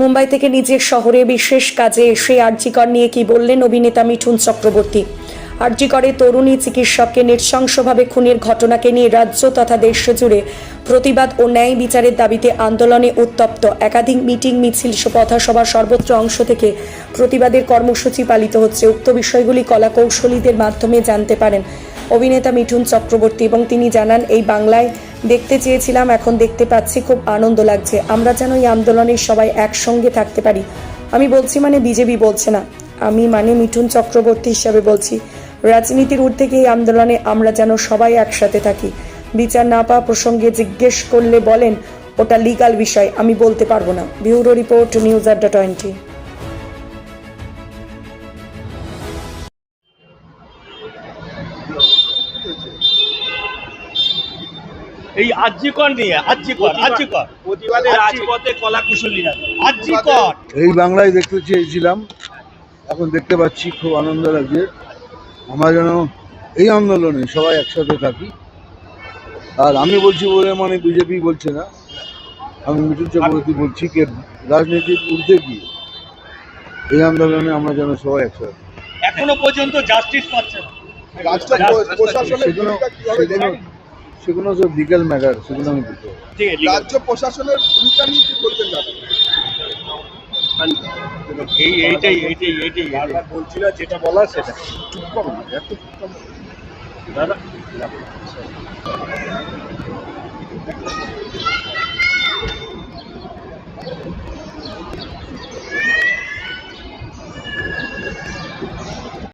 মুম্বাই থেকে নিজের শহরে বিশেষ কাজে এসে আরজিকর নিয়ে কি বললেন অভিনেতা মিঠুন চক্রবর্তী? আরজিকরে তরুণী চিকিৎসককে নৃশংসভাবে খুনের ঘটনাকে নিয়ে রাজ্য তথা দেশ জুড়ে প্রতিবাদ ও ন্যায় বিচারের দাবিতে আন্দোলনে উত্তপ্ত। একাধিক মিটিং, মিছিল পথসভা সর্বত্র অংশ থেকে প্রতিবাদের কর্মসূচি পালিত হচ্ছে। উক্ত বিষয়গুলি কলা কৌশলীদের মাধ্যমে জানতে পারেন অভিনেতা মিঠুন চক্রবর্তী এবং তিনি জানান, এই বাংলায় দেখতে চেয়েছিলাম, এখন দেখতে পাচ্ছি খুব আনন্দ লাগছে। আমরা যেন এই আন্দোলনের সবাই একসঙ্গে থাকতে পারি। আমি বলছি মানে বিজেপি বলছে না। আমি মানে মিঠুন চক্রবর্তী হিসাবে বলছি, রাজনীতির ঊর্ধ্বে এই আন্দোলনে আমরা যেন সবাই একসাথে থাকি। বিচার না পাওয়া প্রসঙ্গে জিজ্ঞেস করলে বলেন, ওটা লিগাল বিষয়, আমি বলতে পারব না। ব্যুরো রিপোর্ট, নিউজ আড্ডা টোয়েন্টি। এই আর্যিকর নিয়ে আর্যিকর আর্যিকর। প্রতিবাদে রাজপথে কলা কুশলীরা আর্যিকর। এই বাংলায় দেখতে চেয়েছিলাম এখন দেখতে পাচ্ছি খুব আনন্দ লাগছে। আমরা যেন এই আন্দোলনে সবাই একসাথে থাকি। আর আমি বলছি বলে মানে বিজেপি বলছে না। আমি মিঠুন চক্রবর্তী বলছি কে রাজনীতির ঊর্ধ্বে গিয়ে এই আন্দোলনে আমরা যেন সবাই একসাথে এখনও পর্যন্ত জাস্টিস পাচ্ছে না। সেগুলো যে লিগাল ম্যাটার সেগুলো আমি বুঝতে পারি ঠিক আছে রাজ্য প্রশাসনের ভূমিকা নিয়ে কি বলবেন দাদা? এই এইটাই এইটাই এইটাই। বলছি না যেটা বলা সেটা। চুপ করো না এত চুপ করো দাদা